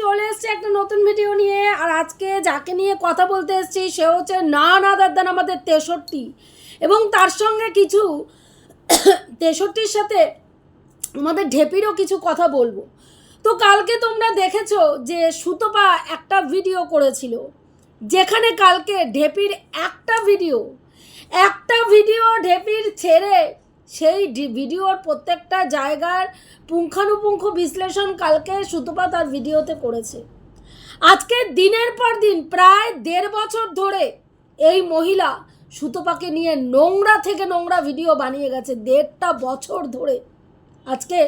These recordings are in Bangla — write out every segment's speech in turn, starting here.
চলে এসেছি একটা নতুন ভিডিও নিয়ে। আর আজকে যাকে নিয়ে কথা বলতে এসেছি, সে হচ্ছে না না দাদান আমাদের তেষট্টি। এবং তার সঙ্গে কিছু তেষট্টির সাথে আমাদের ঢেপিরও কিছু কথা বলব। তো কালকে তোমরা দেখেছ যে সুতপা একটা ভিডিও করেছিল। যেখানে কালকে ঢেপির একটা ভিডিও একটা ভিডিও ঢেপির ছেড়ে সেই ভিডিওর প্রত্যেকটা জায়গার পুঙ্খানুপুঙ্খ বিশ্লেষণ কালকে সুতপা তার ভিডিওতে করেছে। আজকে দিনের পর দিন, প্রায় দেড় বছর ধরে এই মহিলা সুতপাকে নিয়ে নোংরা থেকে নোংরা ভিডিও বানিয়ে গেছে, দেড়টা বছর ধরে। আজকে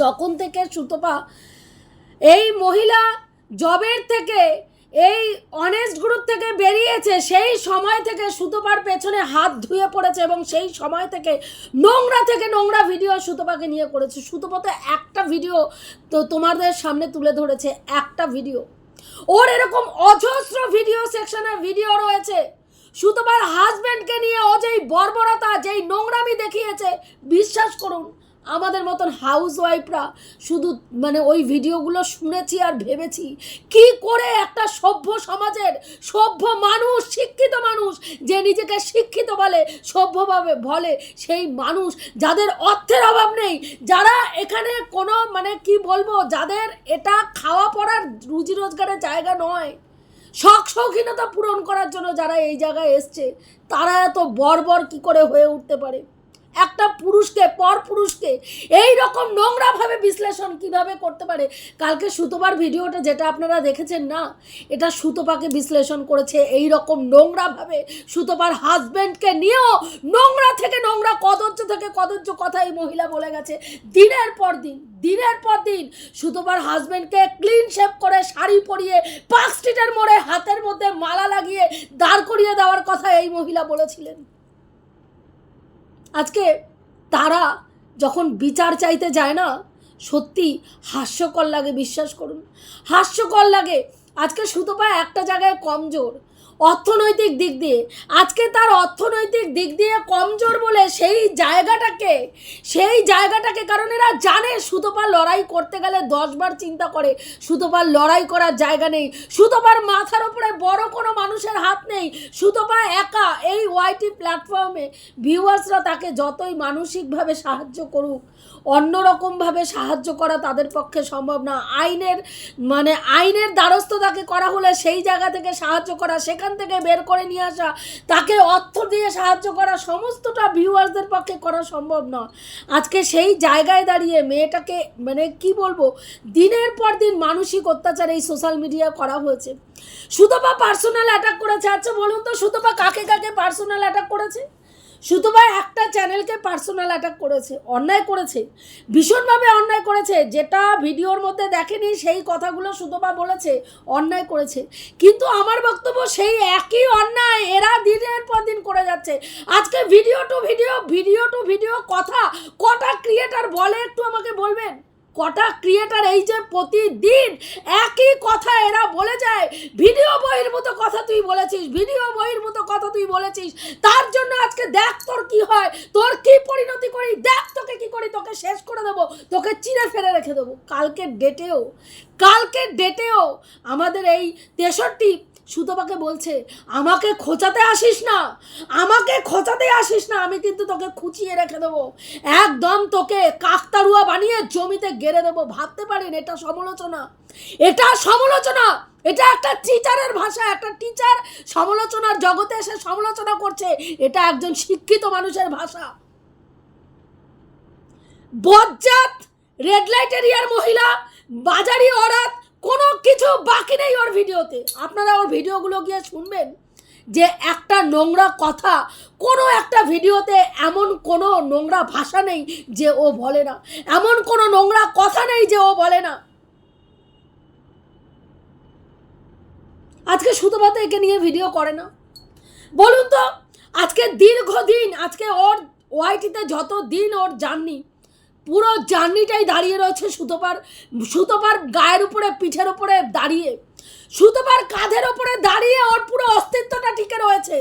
যখন থেকে সুতপা এই মহিলা জবের থেকে এই অনেস্ট গ্রুপ থেকে বেরিয়েছে, সেই সময় থেকে সুতপার পেছনে হাত ধুয়ে পড়েছে এবং সেই সময় থেকে নোংরা থেকে নোংরা ভিডিও সুতপাকে নিয়ে করেছে। সুতপা তো একটা ভিডিও তো তোমাদের সামনে তুলে ধরেছে, একটা ভিডিও ওর এরকম অজস্র ভিডিও সেকশনে ভিডিও রয়েছে। সুতপার হাজব্যান্ডকে নিয়ে ও যেই বর্বরতা, যেই নোংরামি দেখিয়েছে, বিশ্বাস করুন আমাদের মতন হাউস ওয়াইফরা শুধু মানে ওই ভিডিওগুলো শুনেছি আর ভেবেছি, কি করে একটা সভ্য সমাজের সভ্য মানুষ, শিক্ষিত মানুষ, যে নিজেকে শিক্ষিত বলে, সভ্যভাবে বলে সেই মানুষ, যাদের অর্থের অভাব নেই, যারা এখানে কোনো মানে কি বলব, যাদের এটা খাওয়া পড়ার রুজি রোজগারের জায়গা নয়, শখ শৌখিনতা পূরণ করার জন্য যারা এই জায়গায় এসছে, তারা এত বর্বর কি করে হয়ে উঠতে পারে? একটা পুরুষকে, পর পুরুষকে এই রকম নোংরাভাবে বিশ্লেষণ কীভাবে করতে পারে? কালকে সুতোবার ভিডিওটা যেটা আপনারা দেখেছেন না, এটা সুতোপাকে বিশ্লেষণ করেছে এই রকম নোংরাভাবে সুতোপার হাজব্যান্ডকে নিয়েও নোংরা থেকে নোংরা কদর্য থেকে কদর্য কথা এই মহিলা বলে গেছে। দিনের পর দিন, দিনের পর দিন সুতোবার হাজব্যান্ডকে ক্লিন শেপ করে শাড়ি পরিয়ে পার্ক স্ট্রিটের মোড়ে হাতের মধ্যে মালা লাগিয়ে দাঁড় করিয়ে দেওয়ার কথা এই মহিলা বলেছিলেন। আজকে তারা যখন বিচার চাইতে যায় না সত্যি হাস্যকর লাগে বিশ্বাস করুন। হাস্যকর লাগে আজকে সুতপা একটা জায়গায় কমজোর। অর্থনৈতিক দিক দিয়ে। আজকে তার অর্থনৈতিক দিক দিয়ে কমজোর বলে সেই জায়গাটাকে সেই জায়গাটাকে কারণ এরা জানে সুতপা লড়াই করতে গেলে দশবার চিন্তা করে সুতোপার লড়াই করার জায়গা নেই। সুতপার মাথার উপরে বড় কোনো মানুষের হাত নেই। সুতপা একা এই ওয়াইটি প্ল্যাটফর্মে ভিউয়ার্সরা তাকে যতই মানসিকভাবে সাহায্য করুক অন্যরকমভাবে সাহায্য করা তাদের পক্ষে সম্ভব না। আইনের মানে আইনের দ্বারস্থ তাকে করা হলে সেই জায়গা থেকে সাহায্য করা, সেখান থেকে বের করে নিয়ে আসা, তাকে অর্থ দিয়ে সাহায্য করা, সমস্তটা ভিউয়ার্সদের পক্ষে করা সম্ভব না আজকে সেই জায়গায় দাঁড়িয়ে মেয়েটাকে মানে কি বলব, দিনের পর দিন মানসিক অত্যাচার এই সোশ্যাল মিডিয়া করা হয়েছে। সুতপা পার্সোনাল অ্যাটাক করেছে। আচ্ছা বলুন তো সুতপা কাকে কাকে পার্সোনাল অ্যাটাক করেছে? সুতপা একটা চ্যানেলকে পার্সোনাল অ্যাটাক করেছে, অন্যায় করেছে, ভীষণভাবে অন্যায় করেছে, যেটা ভিডিওর মধ্যে দেখেনি, সেই কথাগুলো সুতপা বলেছে, অন্যায় করেছে। কিন্তু আমার বক্তব্য সেই একই অন্যায় এরা দিনের পর দিন করে যাচ্ছে। আজকে video to video video to video কথা কটা ক্রিয়েটার বলে একটু আমাকে বলবেন? কটা ক্রিয়েটার এই যে প্রতিদিন একই কথা এরা বলে যায়। ভিডিও বইয়ের মতো কথা তুই বলেছিস, ভিডিও বইয়ের মতো কথা তুই বলেছিস। তার জন্য আজকে দেখ তোর কি হয়, তোর কি পরিণতি করি, দেখ তোকে কি করি, তোকে শেষ করে দেবো, তোকে চিড়ে ফেলে রেখে দেবো। কালকের ডেটেও কালকের ডেটেও আমাদের এই তেষট্টি সুতপাকে বলছে, আমাকে খোঁচাতে আসিস না, আমাকে খোঁচাতে আসিস না, আমি কিন্তু তোকে খুঁচিয়ে রেখে দেবো। একদম তোকে কাকতারুয়া বানিয়ে জমিতে গেড়ে দেবো। ভাবতে পারেন, এটা সমালোচনা। এটা সমালোচনা! এটা একটা টিচারের ভাষা, একটা টিচার সমালোচনার জগতে এসে সমালোচনা করছে। এটা একজন শিক্ষিত মানুষের ভাষা। বজ্জাত রেড লাইট এরিয়ার মহিলা, বাজারি অরাত কোনো কিছু বাকি নেই ওর ভিডিওতে। আপনারা ওর ভিডিওগুলো গিয়ে শুনবেন যে একটা নোংরা কথা কোনো একটা ভিডিওতে এমন কোনো নোংরা ভাষা নেই যে ও বলে না। এমন কোনো নোংরা কথা নেই যে ও বলে না। আজকে শুধুমাত্র একে নিয়ে ভিডিও করে না। বলুন তো, আজকে দীর্ঘদিন, আজকে ওর ওয়াইটিতে যত দিন ওর জার্নি পুরো জার্নিটাই দাঁড়িয়ে রয়েছে সুতোপার সুতোপার গায়ের উপরে, পিঠের উপরে দাঁড়িয়ে। সুতোপার কাঁধের উপরে দাঁড়িয়ে ওর পুরো অস্তিত্বটা টিকে রয়েছে।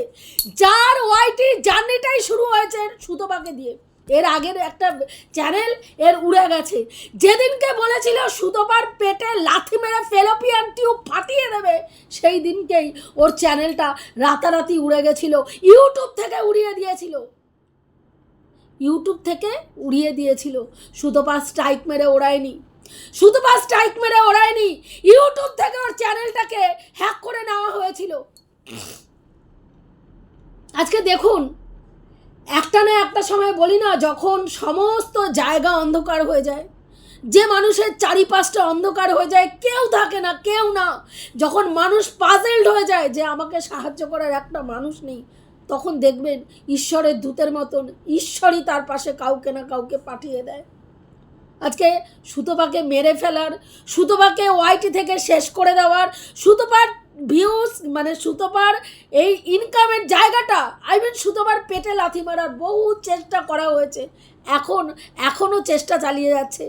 যার ওয়াইটি জার্নিটাই শুরু হয়েছে সুতোপাকে দিয়ে। এর আগের একটা চ্যানেল এর উড়ে গেছে। যেদিনকে বলেছিল সুতোপার পেটে লাথি মেরে ফেলোপিয়ান টিউব ফাটিয়ে দেবে, সেই দিনকেই ওর চ্যানেলটা রাতারাতি উড়ে গেছিল। ইউটিউব থেকে উড়িয়ে দিয়েছিল। ইউটিউব থেকে উড়িয়ে দিয়েছিল। সুতোপা স্ট্রাইক মেরে ওড়ায়নি। সুতোপা স্ট্রাইক মেরে ওড়ায়নি। ইউটিউব থেকে ওর চ্যানেলটাকে হ্যাক করে নেওয়া হয়েছিল। আজকে দেখুন, একটা না একটা সময় বলি না, যখন সমস্ত জায়গা অন্ধকার হয়ে যায়, যে মানুষের চারিপাশটা অন্ধকার হয়ে যায়, কেউ থাকে না, কেউ না, যখন মানুষ পাজেল্ড হয়ে যায় যে আমাকে সাহায্য করার একটা মানুষ নেই তখন দেখবেন ঈশ্বরের দূতের মতন ঈশ্বরই তার পাশে কাউকে না কাউকে পাঠিয়ে দেয়। আজকে সুতোপাকে মেরে ফেলার, সুতোপাকে ওয়াইটি থেকে শেষ করে দেওয়ার, সুতোপার ভিউজ মানে সুতোপার এই ইনকামের জায়গাটা আই মিন সুতোপার পেটে লাথি মারার বহু চেষ্টা করা হয়েছে। এখন, এখনও চেষ্টা চালিয়ে যাচ্ছে।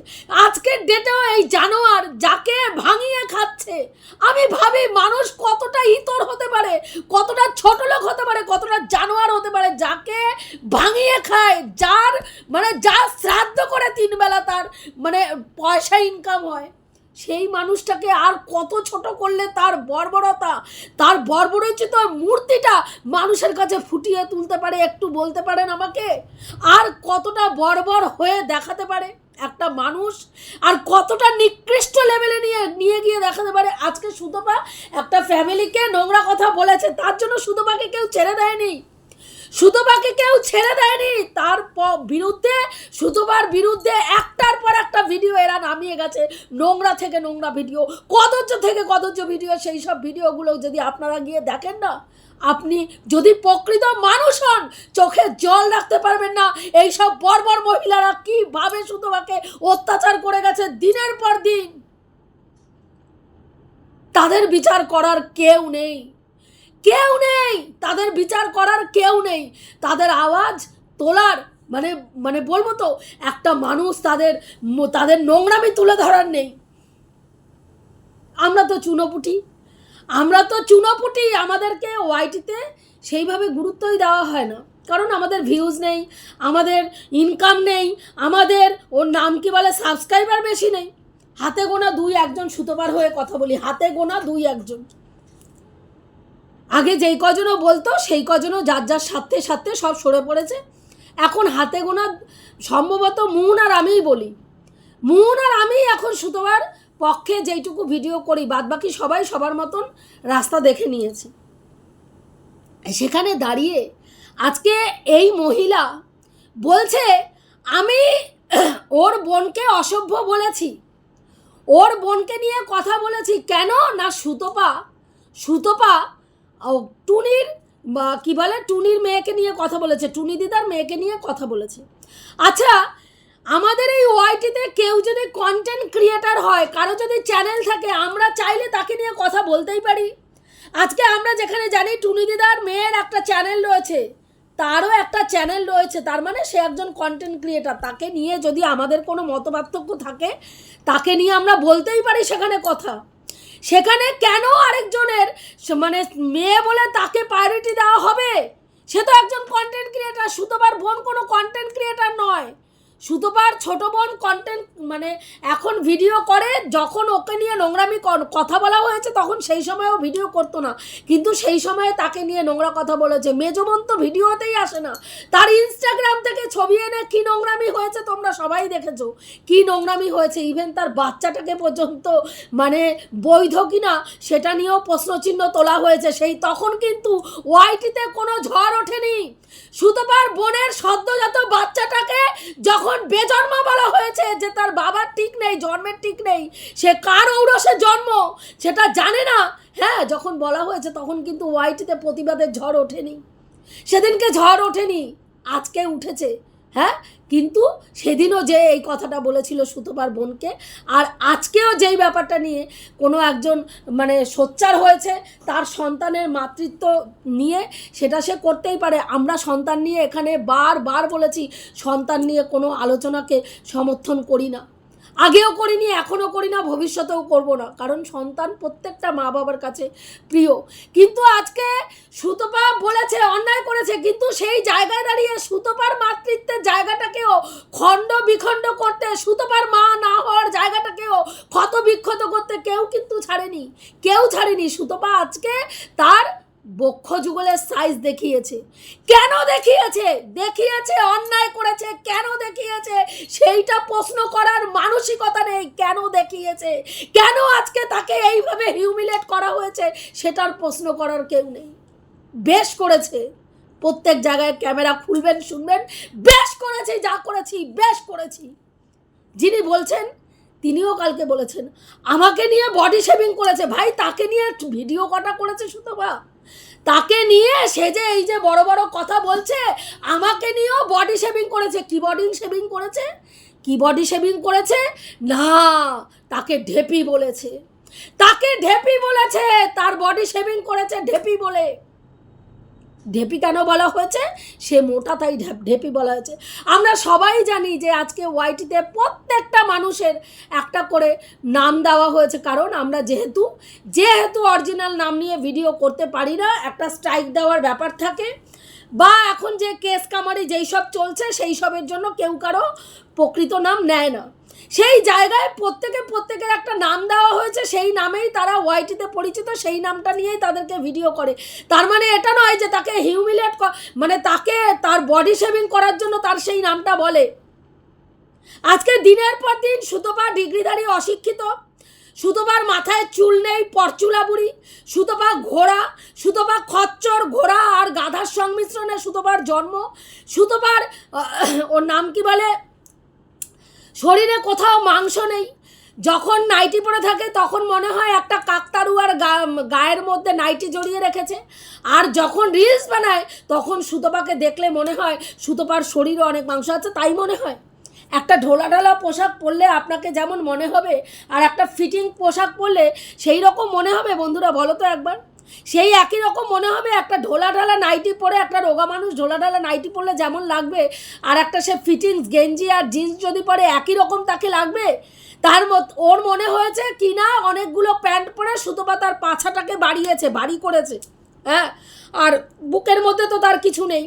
আজকের ডেটেও এই জানোয়ার যাকে ভাঙিয়ে খাচ্ছে, আমি ভাবি মানুষ কতটা ইতর হতে পারে, কতটা ছোট লোক হতে পারে, কতটা জানোয়ার হতে পারে যাকে ভাঙিয়ে খায়, যার মানে যা শ্রাদ্ধ করে তিনবেলা তার মানে পয়সা ইনকাম হয়। সেই মানুষটাকে আর কত ছোট করলে তার বর্বরতা, তার বর্বরোচিত মূর্তিটা মানুষের কাছে ফুটিয়ে তুলতে পারে, একটু বলতে পারেন আমাকে? আর কতটা বর্বর হয়ে দেখাতে পারে একটা মানুষ? আর কতটা নিকৃষ্ট লেভেলে নিয়ে নিয়ে গিয়ে দেখাতে পারে? আজকে সুতপা একটা ফ্যামিলিকে নোংরা কথা বলেছে, তার জন্য সুতপাকে কেউ ছেড়ে দেয়নি। সুতপাকে কেউ ছেড়ে দেয়নি। তার বিরুদ্ধে সুতপার বিরুদ্ধে একটার পর একটা ভিডিও এরা নামিয়ে গেছে। নোংরা থেকে নোংরা ভিডিও কদর্য থেকে কদর্য ভিডিও সেই সব ভিডিওগুলো যদি আপনারা গিয়ে দেখেন না, আপনি যদি প্রকৃত মানুষ হন, চোখে জল রাখতে পারবেন না। এই সব বর্বর মহিলারা কীভাবে সুতপাকে অত্যাচার করে গেছে দিনের পর দিন? তাদের বিচার করার কেউ নেই। কেউ নেই। তাদের বিচার করার কেউ নেই। তাদের আওয়াজ তোলার মানে মানে বলব তো, একটা মানুষ তাদের তাদের নোংরামি তুলে ধরার নেই। আমরা তো চুনোপুটি। আমরা তো চুনোপুটি। আমাদেরকে ওয়াইটিতে সেইভাবে গুরুত্বই দেওয়া হয় না। কারণ আমাদের ভিউজ নেই, আমাদের ইনকাম নেই, আমাদের ওর নাম কি বলে সাবস্ক্রাইবার বেশি নেই। হাতে গোনা দুই একজন সুতোবার হয়ে কথা বলি। হাতে গোনা দুই একজন। আগে যেই কজনও বলতো, সেই কজনও যার যার সাথে সাথে সব সরে পড়েছে। এখন হাতে গোনা সম্ভবত মুন আর আমিই বলি। মুন আর আমি এখন সুতোবার পক্ষে যেইটুকু ভিডিও করি, বাদবাকি সবাই সবার মতন রাস্তা দেখে নিয়েছে। সেখানে দাঁড়িয়ে আজকে এই মহিলা বলছে, আমি ওর বোনকে অসভ্য বলেছি। ওর বোনকে নিয়ে কথা বলেছি। কেন? না সুতপা সুতপা টুনির, বা কি বলে, টুনির মেয়েকে নিয়ে কথা বলেছে, টুনি দিদার মেয়েকে নিয়ে কথা বলেছে। আচ্ছা আমাদের এই ওয়াইটিতে কেউ যদি কন্টেন্ট ক্রিয়েটার হয়, কারও যদি চ্যানেল থাকে, আমরা চাইলে তাকে নিয়ে কথা বলতেই পারি। আজকে আমরা যেখানে জানি টুনি দিদার মেয়ের একটা চ্যানেল রয়েছে, তারও একটা চ্যানেল রয়েছে, তার মানে সে একজন কন্টেন্ট ক্রিয়েটার তাকে নিয়ে যদি আমাদের কোনো মতপার্থক্য থাকে, তাকে নিয়ে আমরা বলতেই পারি সেখানে কথা। সেখানে কেন আরেকজনের মানে মেয়ে বলে তাকে প্রায়োরিটি দেওয়া হবে? সে তো একজন কন্টেন্ট ক্রিয়েটার সুতোবার বোন কোনো কন্টেন্ট ক্রিয়েটার নয়। সুতোবার ছোট বোন কন্টেন্ট মানে এখন ভিডিও করে, যখন ওকে নিয়ে নোংরামি কথা বলা হয়েছে, তখন সেই সময়ও ভিডিও করতো না। কিন্তু সেই সময়ে তাকে নিয়ে নোংরা কথা বলেছে। মেজো বোন তো ভিডিওতেই আসে না। তার ইনস্টাগ্রাম থেকে ছবি এনে কী নোংরামি হয়েছে তোমরা সবাই দেখেছ। কী নোংরামি হয়েছে? ইভেন তার বাচ্চাটাকে পর্যন্ত মানে বৈধ কিনা, সেটা নিয়েও প্রশ্নচিহ্ন তোলা হয়েছে। সেই তখন কিন্তু ওয়াইটিতে কোনো ঝড় ওঠেনি। সুতপার বোনের সদ্যজাত বাচ্চাটাকে যখন বেজন্ম বলা হয়েছে যে তার বাবার ঠিক নেই, জন্মের ঠিক নেই। সে কার ঔরসে জন্ম? সেটা জানে না। হ্যাঁ যখন বলা হয়েছে তখন কিন্তু ওয়াইটিতে প্রতিবাদের ঝড় ওঠেনি। সেদিনকে ঝড় ওঠেনি, আজকে উঠেছে। হ্যাঁ? কিন্তু সেদিনও যে এই কথাটা বলেছিল সুতোবার বোনকে, আর আজকেও যেই ব্যাপারটা নিয়ে কোনো একজন মানে সোচ্চার হয়েছে তার সন্তানের মাতৃত্ব নিয়ে, সেটা সে করতেই পারে। আমরা সন্তান নিয়ে এখানে বারবার বলেছি, সন্তান নিয়ে কোনো আলোচনাকে সমর্থন করি না। আগেও করিনি, এখনও করি না ভবিষ্যতেও করব না। কারণ সন্তান প্রত্যেকটা মা বাবার কাছে প্রিয়। কিন্তু আজকে সুতপা বলেছে, অন্যায় করেছে, কিন্তু সেই জায়গায় দাঁড়িয়ে সুতপার মাতৃত্বের জায়গাটাকেও খণ্ড বিখণ্ড করতে, সুতপার মা না হওয়ার জায়গাটাকেও ক্ষত বিক্ষত করতে কেউ কিন্তু ছাড়েনি। কেউ ছাড়েনি। সুতপা আজকে তার বক্ষ যুগলের সাইজ দেখিয়েছে। কেন দেখিয়েছে? দেখিয়েছে, অন্যায় করেছে, কেন দেখিয়েছে? সেইটা প্রশ্ন করার মানসিকতা নেই, কেন দেখিয়েছে? কেন আজকে তাকে এইভাবে হিউমিলেট করা হয়েছে? সেটার প্রশ্ন করার কেউ নেই। বেশ করেছে। প্রত্যেক জায়গায় ক্যামেরা খুলবেন, শুনবেন। বেশ করেছি, যা করেছি, বেশ করেছি। যিনি বলছেন, তিনিও কালকে বলেছেন, আমাকে নিয়ে বডি শেভিং করেছে। ভাই, তাকে নিয়ে ভিডিও কটা করেছে সুতবা তাকে নিয়ে সে যে এই যে বড় বড় কথা বলছে, আমাকে নিয়েও বডি শেভিং করেছে। কি বডি শেভিং করেছে? কি বডি শেভিং করেছে? না, তাকে ঢেপি বলেছে। তাকে ঢেপি বলেছে, তার বডি শেভিং করেছে ঢেপি বলে। ঢেপি কেন বলা হয়েছে? সে মোটা তাই ঢেপ- বলা হয়েছে। আমরা সবাই জানি যে আজকে ওয়াইটিতে প্রত্যেকটা মানুষের একটা করে নাম দেওয়া হয়েছে। কারণ আমরা যেহেতু যেহেতু অরিজিনাল নাম নিয়ে ভিডিও করতে পারি না, একটা স্ট্রাইক দেওয়ার ব্যাপার থাকে, বা এখন যে কেস কামারি যেই সব চলছে সেই সবের জন্য কেউ কারও প্রকৃত নাম নেয় না। সেই জায়গায় প্রত্যেকে প্রত্যেকের একটা নাম দেওয়া হয়েছে, সেই নামেই তারা ওয়াইটিতে পরিচিত, সেই নামটা নিয়েই তাদেরকে ভিডিও করে। তার মানে এটা নয় যে তাকে হিউমিলেট মানে তাকে তার বডি শেভিং করার জন্য তার সেই নামটা বলে। আজকে দিনের পর দিন সুতপা ডিগ্রিধারী অশিক্ষিত, সুতপার মাথায় চুল নেই, পরচুলা বুড়ি সুতপা ঘোড়া সুতপা খচ্চর ঘোড়া আর গাধার সংমিশ্রণে সুতপার জন্ম, সুতপার ওর নাম কি বলে? শরীরে কোথাও মাংস নেই। যখন নাইটি পরে থাকে, তখন মনে হয় একটা কাকতারুয়ার গায়ের মধ্যে নাইটি জড়িয়ে রেখেছে। আর যখন রিলস বানায়, তখন সুতপাকে দেখলে মনে হয় সুতপার শরীরে অনেক মাংস আছে, তাই মনে হয়। একটা ঢোলা ঢালা পোশাক পরলে আপনাকে যেমন মনে হবে, আর একটা ফিটিং পোশাক পরলে সেই রকম মনে হবে, বন্ধুরা, বলো তো একবার। সেই একই রকম মনে হবে, একটা ঢোলা ঢালা নাইটি পরে একটা রোগা মানুষ ঢোলা ঢালা নাইটি পরলে যেমন লাগবে, আর একটা সে ফিটিংস, গেঞ্জি আর জিন্স যদি পরে একই রকম তাকে লাগবে? তার মত, ওর মনে হয়েছে কি না, অনেকগুলো প্যান্ট পরে সুতোপা তার পাছাটাকে বাড়িয়েছে, বাড়ি করেছে হ্যাঁ? আর বুকের মধ্যে তো তার কিছু নেই।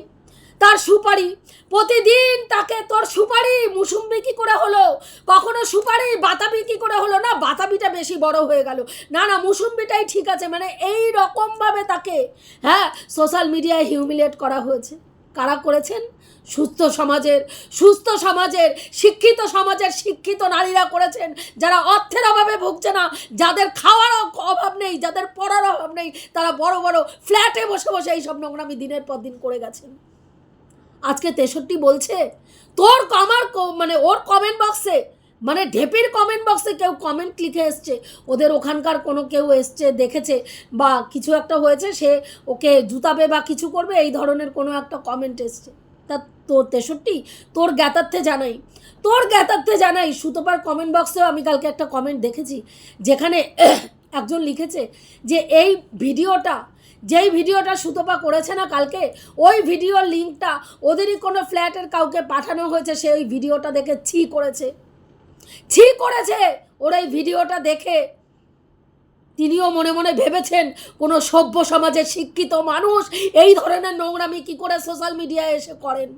তার সুপারি। প্রতিদিন তাকে তোর সুপারি, মুসুম্বি কি করে হলো? কখনো সুপারি, বাতাবি কি করে হলো? না, বাতাবিটা বেশি বড় হয়ে গেল। না না, মুসুম্বিটাই ঠিক আছে মানে এই রকমভাবে তাকে হ্যাঁ সোশ্যাল মিডিয়ায় হিউমিলেট করা হয়েছে। কারা করেছেন? সুস্থ সমাজের সুস্থ সমাজের, শিক্ষিত সমাজের শিক্ষিত নারীরা করেছেন, যারা অর্থের অভাবে ভুগছে না, যাদের খাওয়ার অভাব নেই, যাদের পড়ার অভাব নেই, তারা বড় বড় ফ্ল্যাটে বসে বসে এই সব নোংরামি দিনের পর দিন করে গেছেন। আজকে তেষট্টি বলছে। তোর আমার মানে ওর কমেন্ট বক্সে মানে ঢেপির কমেন্ট বক্সে কেউ কমেন্ট লিখে এসছে। ওদের ওখানকার কোনো কেউ এসছে, দেখেছে বা কিছু একটা হয়েছে, সে ওকে জুতাবে বা কিছু করবে, এই ধরনের কোনো একটা কমেন্ট এসছে। তা তোর তেষট্টি? তোর জ্ঞাতার্থে জানাই। তোর জ্ঞাতার্থে জানাই। সুতোপার কমেন্ট বক্সেও আমি কালকে একটা কমেন্ট দেখেছি, যেখানে একজন লিখেছে যে এই ভিডিওটা, যেই ভিডিওটা সুতপা করেছে না কালকে, ওই ভিডিওর লিঙ্কটা ওদেরই কোনো ফ্ল্যাটের কাউকে পাঠানো হয়েছে, সে ওই ভিডিওটা দেখে ছি করেছে। ছি করেছে! ওর এই ভিডিওটা দেখে তিনিও মনে মনে ভেবেছেন, কোনো সভ্য সমাজের শিক্ষিত মানুষ এই ধরনের নোংরামি কি করে সোশ্যাল মিডিয়ায় এসে করেন?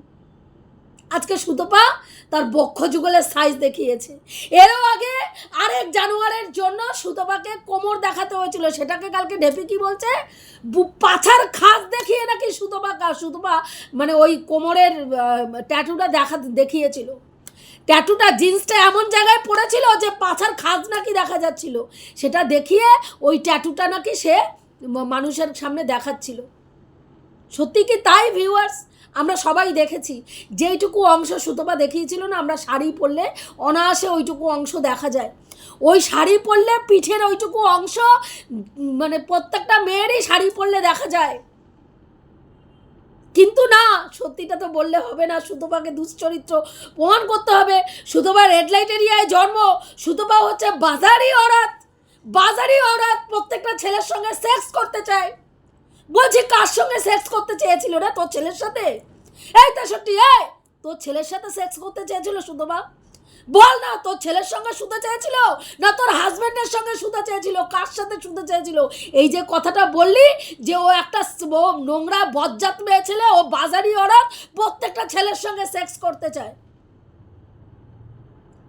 আজকে সুতপা তার বক্ষ যুগলের সাইজ দেখিয়েছে। এরও আগে আরেক জানুয়ারের জন্য সুতপাকে কোমর দেখাতে হয়েছিল। সেটাকে কালকে ঢেপি কি বলছে? পাছার খাস দেখিয়ে নাকি সুতপা কা- সুতপা মানে ওই কোমরের ট্যাটুটা দেখা, দেখিয়েছিল। ট্যাটুটা জিন্সটা এমন জায়গায় পড়েছিল যে পাছার খাজ নাকি দেখা যাচ্ছিল। সেটা দেখিয়ে ওই ট্যাটুটা নাকি সে মানুষের সামনে দেখাচ্ছিল। সত্যি কি তাই ভিউয়ার্স আমরা সবাই দেখেছি। যেইটুকু অংশ সুতপা দেখিয়েছিল না, আমরা শাড়ি পরলে অনায়াসে ওইটুকু অংশ দেখা যায়। ওই শাড়ি পরলে পিঠের ওইটুকু অংশ মানে প্রত্যেকটা মেয়েরই শাড়ি পরলে দেখা যায়। কিন্তু না, সত্যিটা তো বললে হবে না, সুতপাকে দুশ্চরিত্র প্রমাণ করতে হবে। সুতপা রেড লাইট এরিয়ায় জন্ম, সুতপা হচ্ছে বাজারি অরাত বাজারি অরাত প্রত্যেকটা ছেলের সঙ্গে সেক্স করতে চায়। বলছি, কার সঙ্গে সেক্স করতে চেয়েছিল রে তোর ছেলের সাথে? এই তেষট্টি, এই! তোর ছেলের সাথে সেক্স করতে চেয়েছিল সুতপা বল না, তোর ছেলের সঙ্গে শুতে চেয়েছিল না তোর হাজবেন্ডের সঙ্গে শুতে চেয়েছিল? কার সাথে শুতে চেয়েছিল? এই যে কথাটা বললি যে ও একটা নোংরা, বজ্জাত মেয়ে ছেলে, ও বাজারি ওরা প্রত্যেকটা ছেলের সঙ্গে সেক্স করতে চায়।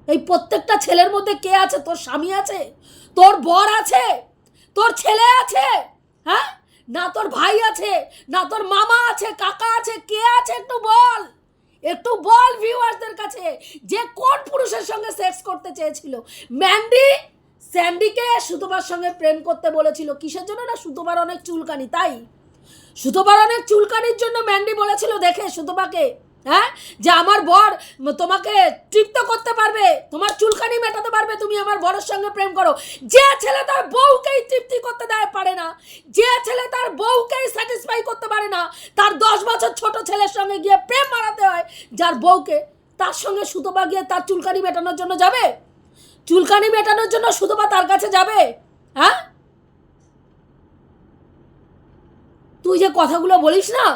এই প্রত্যেকটা ছেলের মধ্যে কে আছে? তোর স্বামী আছে? তোর বর আছে? তোর ছেলে আছে? হ্যাঁ? না তোর ভাই আছে, না তোর মামা আছে, কাকা আছে, কে আছে একটু বল। একটু বল ভিউয়ার্সদের কাছে যে কোন পুরুষের সঙ্গে সেক্স করতে চেয়েছিল। ম্যান্ডি, স্যান্ডিকে সুতোবার সঙ্গে প্রেম করতে বলেছিল। কিসের জন্য না সুতোবার অনেক চুলকানি, তাই? সুতোবার অনেক চুলকানির জন্য ম্যান্ডি বলেছিল, দেখে সুতোবাকে হ্যাঁ? যে আমার বর তোমাকে তৃপ্ত করতে পারবে, তোমার চুলকানি মেটাতে পারবে, তুমি আমার বরের সঙ্গে প্রেম করো। যে ছেলে তার বউকেই তৃপ্তি করতে দেয় পারে না, যে ছেলে তার বউকেই স্যাটিসফাই করতে পারে না, তার দশ বছর ছোট ছেলের সঙ্গে গিয়ে প্রেম মারাতে হয়, যার বউকে তার সঙ্গে সুতোবা গিয়ে তার চুলকানি মেটানোর জন্য যাবে? চুলকানি মেটানোর জন্য সুতোবা তার কাছে যাবে? হ্যাঁ? তুই যে কথাগুলো বলিস না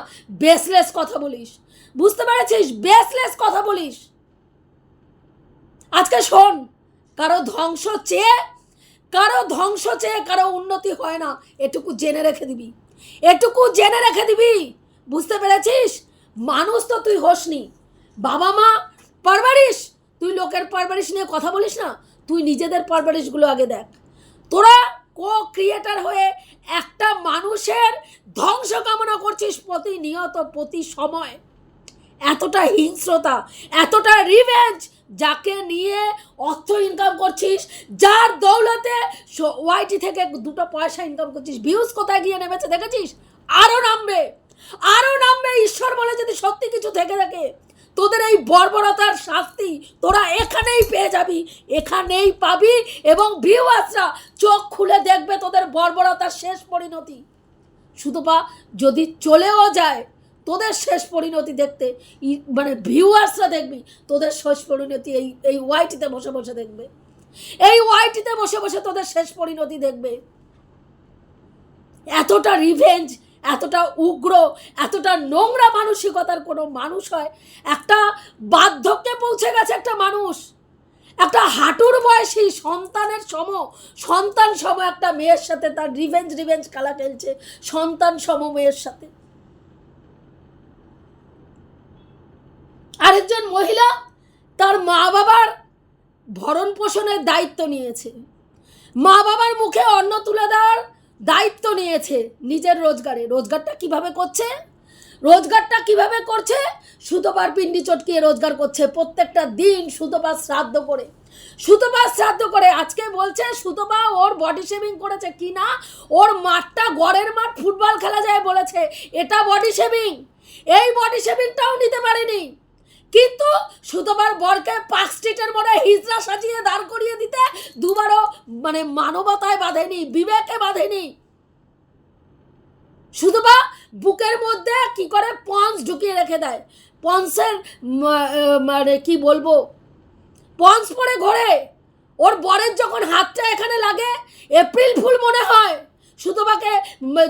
বেসলেস কথা বলিস। বুঝতে পেরেছিস? বেসলেস কথা বলিস। আজকে শোন, কারও ধ্বংস চেয়ে, কারও ধ্বংস চেয়ে কারও উন্নতি হয় না। এটুকু জেনে রেখে দিবি। এটুকু জেনে রেখে দিবি। বুঝতে পেরেছিস? মানুষ তো তুই হসনি। বাবা মা পারবারিস তুই লোকের পারবারিশ নিয়ে কথা বলিস না? তুই নিজেদের পারবারিশগুলো আগে দেখ। তোরা কো ক্রিয়েটার হয়ে একটা মানুষের ধ্বংস কামনা করছিস প্রতিনিয়ত প্রতি সময় এতটা হিংস্রতা, এতটা রিভেঞ্জ যাকে নিয়ে অর্থ ইনকাম করছিস, যার দৌলতে ওয়াইটি থেকে দুটো পয়সা ইনকাম করছিস ভিউজ কোথায় গিয়ে নেমেছে দেখেছিস? আরও নামবে আরও নামবে, ঈশ্বর বলে যদি সত্যি কিছু থেকে থাকে, তোদের এই বর্বরতার শাস্তি তোরা এখানেই পেয়ে যাবি, এখানেই পাবি এবং ভিউয়ার্সরা চোখ খুলে দেখবে তোদের বর্বরতার শেষ পরিণতি। শুধু বা যদি চলেও যায় তোদের শেষ পরিণতি দেখতে মানে ভিউয়ার্সরা দেখবি, তোদের শেষ পরিণতি এই এই ওয়াইটিতে বসে বসে দেখবে। এই ওয়াইটিতে বসে বসে তোদের শেষ পরিণতি দেখবে। এতটা রিভেঞ্জ এতটা উগ্র, এতটা নোংরা মানসিকতার কোনো মানুষ হয়। একটা বার্ধক্যে পৌঁছে গেছে একটা মানুষ। একটা হাঁটুর বয়সী সন্তানের সম সন্তান সম একটা মেয়ের সাথে তার রিভেঞ্জ রিভেঞ্জ খেলা খেলছে সন্তান সম মেয়ের সাথে। আরেকজন মহিলা তার মা বাবার ভরণ পোষণের দায়িত্ব নিয়েছে। মা বাবার মুখে অন্ন তুলে দেওয়ার দায়িত্ব নিয়েছে নিজের রোজগারে। রোজগারটা কীভাবে করছে? রোজগারটা কীভাবে করছে? সুতোবার পিন্ডি চটকিয়ে রোজগার করছে প্রত্যেকটা দিন সুতোবার শ্রাদ্ধ করে। সুতোবার শ্রাদ্ধ করে আজকে বলছে সুতোবা ওর বডি শেভিং করেছে কি না? ওর মাঠটা গড়ের মাঠ ফুটবল খেলা যায় বলেছে। এটা বডি শেভিং এই বডি শেভিংটাও নিতে পারেনি। কিন্তু সুতোবার বরকে পার্ক স্ট্রিটের মনে হিজড়া সাজিয়ে দাঁড় করিয়ে দিতে দুবারও মানে মানবতায় বাঁধেনি বিবেকে বাঁধেনি। শুধু বা বুকের মধ্যে কি করে পন্স ঢুকিয়ে রেখে দেয়? আহ, মানে কি বলব? পন্স পরে ঘোরে। ওর বরের যখন হাতটা এখানে লাগে এপ্রিল ফুল মনে হয়। সুতোবাকে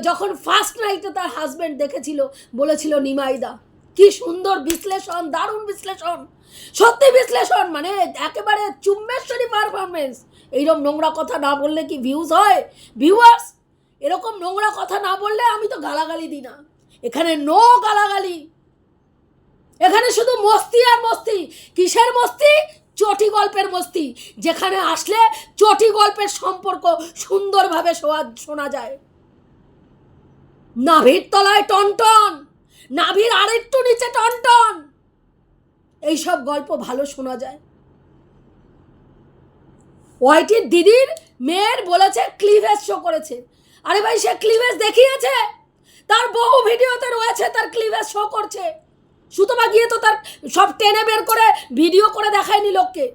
যখন ফার্স্ট নাইটে তার হাজবেন্ড দেখেছিল বলেছিল নিমাইদা কি সুন্দর বিশ্লেষণ, দারুণ বিশ্লেষণ, সত্যি বিশ্লেষণ মানে একেবারে চুম্বেশ্বরী পারফরমেন্স এইরকম নোংরা কথা না বললে কি ভিউজ হয়? ভিউয়ার্স এরকম নোংরা কথা না বললে আমি তো গালাগালি দিই না। এখানে নো গালাগালি। এখানে শুধু মস্তি আর মস্তি। কিসের মস্তি? চটি গল্পের মস্তি। যেখানে আসলে চটি গল্পের সম্পর্ক সুন্দরভাবে শোনা যায়। নাভির তলায় টনটন। নাভির আরেকটু নিচে টনটন এইসব গল্প ভালো শোনা যায়। ওয়াইটির দিদির মেয়ের বলেছে ক্লিভেজ শো করেছে। আরে ভাই, সে ক্লিভেজ দেখিয়েছে। তার বহু ভিডিওতে রয়েছে, তার ক্লিভেজ শো করছে। সুতোবা গিয়ে তো তার সব টেনে বের করে ভিডিও করে দেখায়নি লোককে।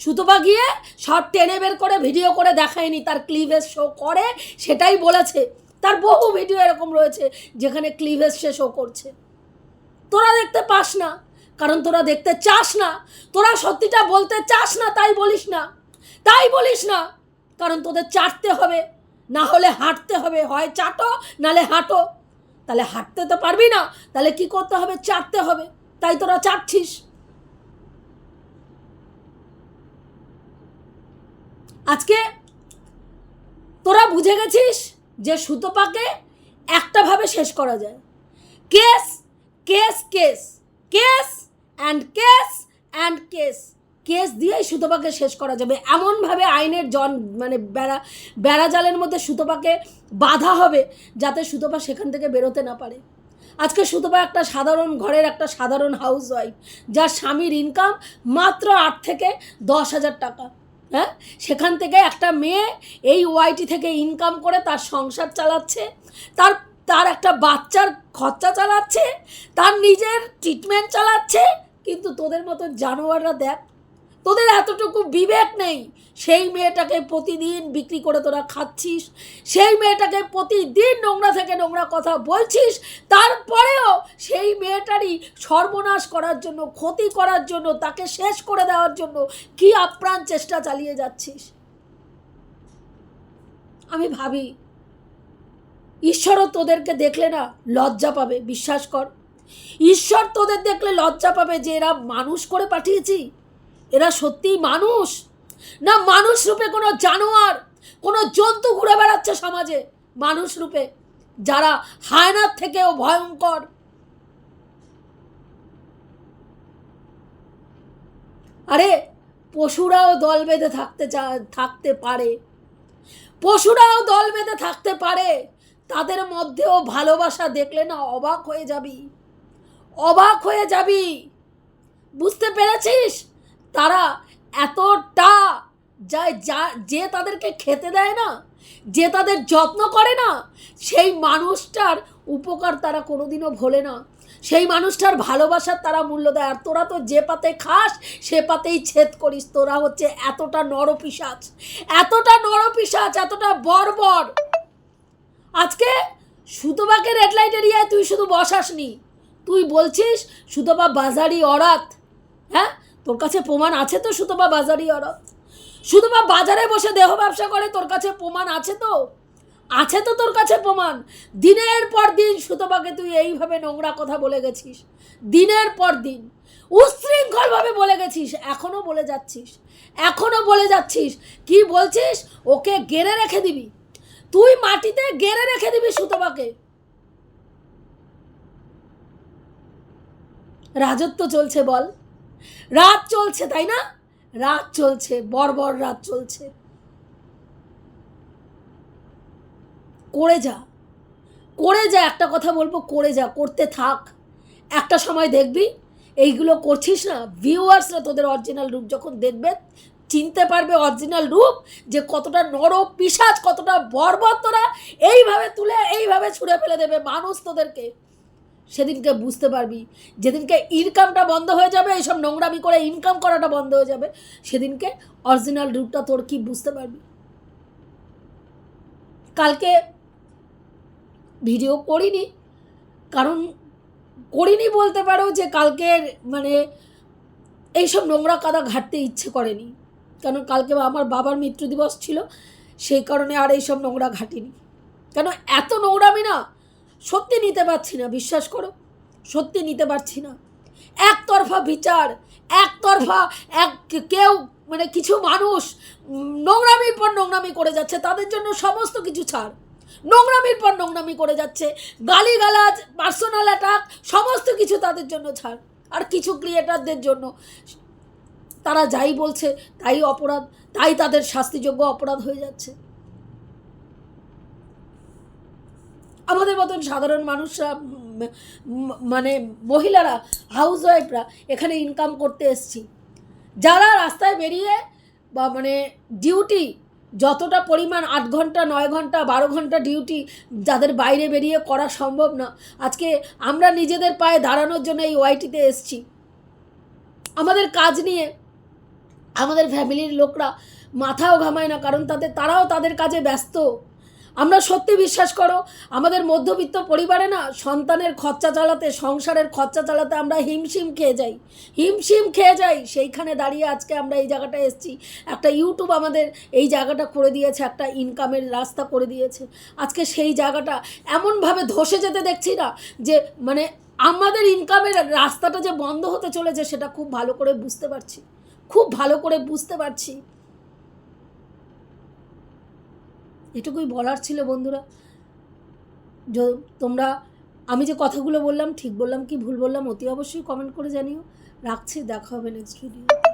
সুতোবা গিয়ে সব টেনে বের করে ভিডিও করে দেখায়নি, তার ক্লিভেজ শো করে, সেটাই বলেছে। তার বহু ভিডিও এরকম রয়েছে যেখানে ক্লিভেজ সে শো করছে। তোরা দেখতে পাস না, কারণ তোরা দেখতে চাস না। তোরা সত্যিটা বলতে চাস না, তাই বলিস না। তাই বলিস না, কারণ তোদের চাটতে হবে, না হলে হাঁটতে হবে। হয় চাটো, নালে হাঁটো। তাহলে হাঁটতে তো পারবি না, তাহলে কি করতে হবে? চাটতে হবে। তাই তোরা চাটছিস। আজকে তোরা বুঝে গেছিস যে সুতপাকে একটাভাবে শেষ করা যায়। Case case case case and case and case. Case দিয়েই সুতপাকে শেষ করা যাবে। এমনভাবে আইনের জন মানে বেড়া বেড়া জালের মধ্যে সুতপাকে বাধা হবে যাতে সুতপা সেখান থেকে বেরোতে না পারে। আজকে সুতপা একটা সাধারণ ঘরের একটা সাধারণ হাউস ওয়াইফ যার স্বামীর ইনকাম মাত্র আট থেকে দশ হাজার টাকা। হ্যাঁ? সেখান থেকে একটা মেয়ে এই ওয়াইটি থেকে ইনকাম করে তার সংসার চালাচ্ছে, তার তার একটা বাচ্চার খরচা চালাচ্ছে, তার নিজের ট্রিটমেন্ট চালাচ্ছে, কিন্তু তোদের মতো জানোয়াররা দেখ তোদের এতটুকু বিবেক নেই। সেই মেয়েটাকে প্রতিদিন বিক্রি করে তোরা খাচ্ছিস। সেই মেয়েটাকে প্রতিদিন নোংরা থেকে নোংরা কথা বলছিস। তারপরেও সেই মেয়েটারই সর্বনাশ করার জন্য, ক্ষতি করার জন্য, তাকে শেষ করে দেওয়ার জন্য কি আপ্রাণ চেষ্টা চালিয়ে যাচ্ছিস? আমি ভাবি, ঈশ্বরও তোদেরকে দেখলে না লজ্জা পাবে, বিশ্বাস কর। ঈশ্বর তোদের দেখলে লজ্জা পাবে যে এরা মানুষ করে পাঠিয়েছি। এরা সত্যিই মানুষ? না মানুষ রূপে কোনো জানোয়ার, কোনো জন্তু ঘুরে বেড়াচ্ছে সমাজে? মানুষ রূপে, যারা হায়নার থেকেও ভয়ঙ্কর। আরে, পশুরাও দল বেঁধে থাকতে থাকতে পারে। পশুরাও দল বেঁধে থাকতে পারে। তাদের মধ্যেও ভালোবাসা দেখলে না অবাক হয়ে যাবি। অবাক হয়ে যাবি। বুঝতে পেরেছিস? তারা এতটা যা যা, যে তাদেরকে খেতে দেয় না, যে তাদের যত্ন করে না, সেই মানুষটার উপকার তারা কোনোদিনও ভোলে না। সেই মানুষটার ভালোবাসার তারা মূল্য দেয়। আর তোরা তো যে পাতে খাস, সে পাতেই ছেদ করিস। তোরা হচ্ছে এতটা নরপিসাচ এতটা নরপিসাচ এতটা বর্বর। আজকে সুতোবাকে রেড লাইট এরিয়ায় তুই শুধু বসাসনি। তুই বলছিস, সুতোবা বাজারি অরাত। হ্যাঁ? তোর কাছে প্রমাণ আছে তো সুতোবা বাজারি অরাত সুতোবা বাজারে বসে দেহ ব্যবসা করে, তোর কাছে প্রমাণ আছে তো? আছে তো তোর কাছে প্রমাণ। দিনের পর দিন সুতোবাকে তুই এইভাবে নোংরা কথা বলে গেছিস। দিনের পর দিন। উশৃঙ্খলভাবে বলে গেছিস এখনও বলে যাচ্ছিস। এখনও বলে যাচ্ছিস। কি বলছিস? ওকে গেড়ে রেখে দিবি। তুই মাটিতে গেড়ে রেখে দিবি সুতোবাকে রাজত্ব চলছে বল। রাত চলছে, তাই না? রাত চলছে বর্বর রাত চলছে। করে যা করে যা, একটা কথা বলব, করে যা, করতে থাক। একটা সময় দেখবি, এইগুলো করছিস না ভিউয়ার্সরা তোদের অরিজিনাল রূপ যখন দেখবে, চিনতে পারবে অরিজিনাল রূপ যে কতটা নর পিসাজ কতটা বর্বর তোরা, এইভাবে তুলে, এইভাবে ছুঁড়ে ফেলে দেবে মানুষ তোদেরকে। সেদিনকে বুঝতে পারবি। যেদিনকে ইনকামটা বন্ধ হয়ে যাবে, এইসব নোংরামি করে ইনকাম করাটা বন্ধ হয়ে যাবে, সেদিনকে অরিজিনাল রূপটা তোর কি বুঝতে পারবি? কালকে ভিডিও করিনি। কারণ করিনি বলতে পারো যে কালকের মানে এইসব নোংরা কাদা ঘাটতে ইচ্ছে করেনি। কারণ কালকে আমার বাবার মৃত্যু দিবস ছিল, সেই কারণে আর এইসব নোংরা ঘাটিনি। কেন এত নোংরামি না? সত্যি নিতে পারছি না, বিশ্বাস করো। সত্যি নিতে পারছি না। একতরফা বিচার, একতরফা এক কেউ মানে কিছু মানুষ নোংরামির পর নোংরামি করে যাচ্ছে, তাদের জন্য সমস্ত কিছু ছাড়। নোংরামির পর নোংরামি করে যাচ্ছে, গালিগালাজ পার্সোনাল অ্যাটাক সমস্ত কিছু তাদের জন্য ছাড়। আর কিছু ক্রিয়েটারদের জন্য। তারা যাই বলছে, তাই অপরাধ, তাই তাদের শাস্তিযোগ্য অপরাধ হয়ে যাচ্ছে। আমাদের মতন সাধারণ মানুষরা মানে মহিলারা হাউস ওয়াইফরা এখানে ইনকাম করতে এসছি। যারা রাস্তায় বেরিয়ে বা মানে ডিউটি যতটা পরিমাণ আট ঘণ্টা, নয় ঘণ্টা, বারো ঘণ্টা ডিউটি যাদের বাইরে বেরিয়ে করা সম্ভব না, আজকে আমরা নিজেদের পায়ে দাঁড়ানোর জন্য এই ওয়াইটিতে এসছি। আমাদের কাজ নিয়ে আমাদের ফ্যামিলির লোকরা মাথাও ঘামায় না, কারণ তাদের তারাও তাদের কাজে ব্যস্ত। আমরা সত্যি বিশ্বাস করো, আমাদের মধ্যবিত্ত পরিবারে না সন্তানের খরচা চালাতে, সংসারের খরচা চালাতে আমরা হিমশিম খেয়ে যাই। হিমশিম খেয়ে যাই। সেইখানে দাঁড়িয়ে আজকে আমরা এই জায়গাটা এসেছি। একটা ইউটিউব আমাদের এই জায়গাটা করে দিয়েছে, একটা ইনকামের রাস্তা করে দিয়েছে। আজকে সেই জায়গাটা এমনভাবে ধসে যেতে দেখছি না যে মানে আমাদের ইনকামের রাস্তাটা যে বন্ধ হতে চলেছে সেটা খুব ভালো করে বুঝতে পারছি। খুব ভালো করে বুঝতে পারছি। এটুকুই বলার ছিল বন্ধুরা। য- তোমরা, আমি যে কথাগুলো বললাম, ঠিক বললাম কি ভুল বললাম, অতি অবশ্যই কমেন্ট করে জানিও। রাখছি, দেখা হবে নেক্সট ভিডিও